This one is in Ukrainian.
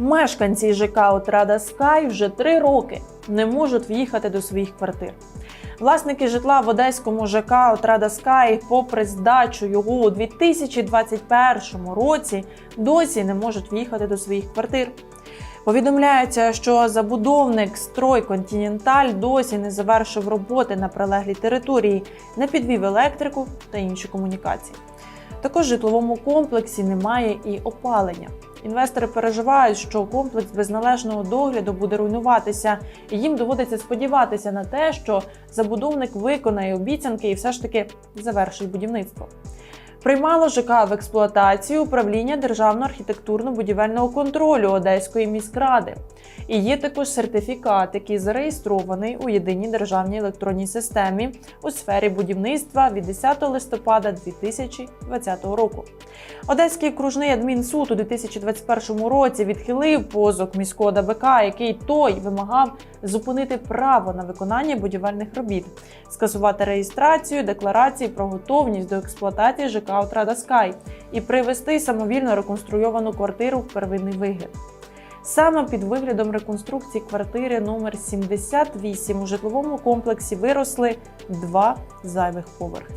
Мешканці ЖК Отрада Скай вже три роки не можуть в'їхати до своїх квартир. Власники житла в одеському ЖК Отрада Скай, попри здачу його у 2021 році, досі не можуть в'їхати до своїх квартир. Повідомляється, що забудовник Строй Континенталь досі не завершив роботи на прилеглій території, не підвів електрику та інші комунікації. Також в житловому комплексі немає і опалення. Інвестори переживають, що комплекс без належного догляду буде руйнуватися, і їм доводиться сподіватися на те, що забудовник виконає обіцянки і все ж таки завершить будівництво. Приймало ЖК в експлуатацію управління Державного архітектурно-будівельного контролю Одеської міськради. І є також сертифікат, який зареєстрований у єдиній державній електронній системі у сфері будівництва від 10 листопада 2020 року. Одеський окружний адмінсуд у 2021 році відхилив позов міського ДБК, який той вимагав зупинити право на виконання будівельних робіт, скасувати реєстрацію, декларації про готовність до експлуатації ЖК Отрада Скай і привести самовільно реконструйовану квартиру в первинний вигляд. Саме під виглядом реконструкції квартири номер 78 у житловому комплексі виросли два зайвих поверхи.